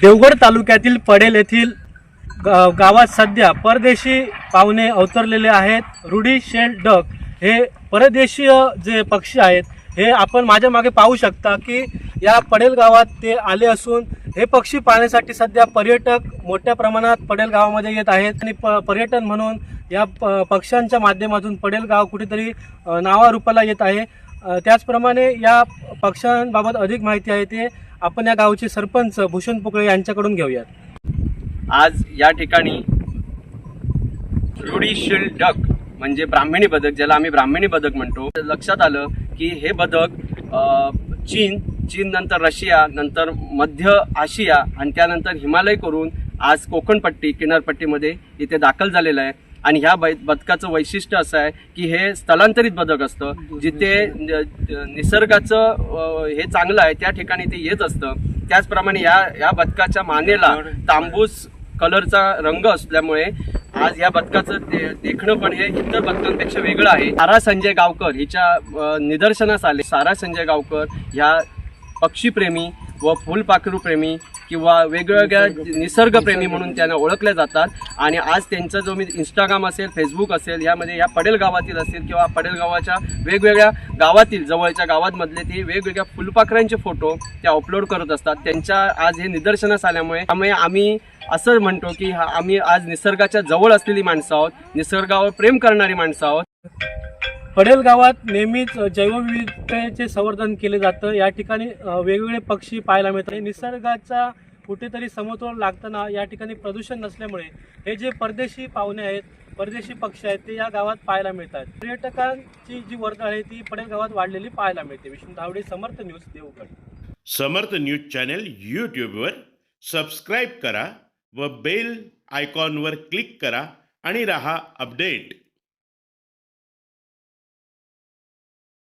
देवगड तालुक्यातील पडेल येथील गावात सध्या परदेशी पाहुणे अवतरलेले आहेत. रुडी शेल डक हे परदेशीय जे पक्षी आहेत हे आपण माझ्या मागे पाहू शकता की या पडेल गावात ते आले असून हे पक्षी पाहण्यासाठी सध्या पर्यटक मोठ्या प्रमाणात पडेल गावामध्ये येत आहेत आणि प पर्यटन म्हणून या प पक्ष्यांच्या माध्यमातून पडेल गाव कुठेतरी नावारूपाला येत आहे. त्याचप्रमाणे या पक्ष्यांबाबत अधिक माहिती आहे ते आपण या गावचे सरपंच भूषण पोकळे यांच्याकडून घेऊयात. आज या ठिकाणी ज्युडिशियल डक म्हणजे ब्राह्मणी बदक ज्याला आम्ही ब्राह्मणी बदक म्हणतो लक्षात आलं की हे बदक चीन चीन नंतर रशिया नंतर मध्य आशिया आणि त्यानंतर हिमालय करून आज कोकणपट्टी किनारपट्टीमध्ये इथे दाखल झालेलं आहे. आणि ह्या बै बदकाचं वैशिष्ट्य असं आहे की हे स्थलांतरित बदक असतं जिथे निसर्गाचं हे चांगलं आहे त्या ठिकाणी ते येत असतं. त्याचप्रमाणे या या बदकाच्या मानेला तांबूस कलरचा रंग असल्यामुळे आज या बदकाचं दे- देखणं पण हे इतर बदकांपेक्षा वेगळं आहे. सारा संजय गावकर हिच्या निदर्शनास आले. सारा संजय गावकर ह्या पक्षीप्रेमी व फुलपाखरू प्रेमी किंवा वेगवेगळ्या निसर्गप्रेमी म्हणून त्यांना ओळखल्या जातात. आणि आज त्यांचा जो मी इंस्टाग्राम असेल फेसबुक असेल यामध्ये या पडेल गावातील असेल किंवा पडेल गावाच्या वेगवेगळ्या गावातील जवळच्या गावांमधले ते वेगवेगळ्या फुलपाखरांचे फोटो त्या अपलोड करत असतात. त्यांच्या आज हे निदर्शनास आल्यामुळे त्यामुळे आम्ही असं म्हणतो की आम्ही आज निसर्गाच्या जवळ असलेली माणसं आहोत निसर्गावर प्रेम करणारी माणसं आहोत. पडेल गावात नेहमीच जैवविविधतेचे संवर्धन केले जातं. या ठिकाणी वेगवेगळे पक्षी पाहायला मिळतात. निसर्गाचा कुठेतरी समतोल लागताना या ठिकाणी प्रदूषण नसल्यामुळे हे जे परदेशी पाहुणे आहेत परदेशी पक्षी आहेत ते या गावात पाहायला मिळतात. पर्यटकांची जी वर्दळ आहे ती पडेल गावात वाढलेली पाहायला मिळते. Vishnu Dhawade Samarth news Devgad. Samarth news channel यूट्यूबवर सबस्क्राईब करा व बेल आयकॉनवर क्लिक करा आणि रहा अपडेट.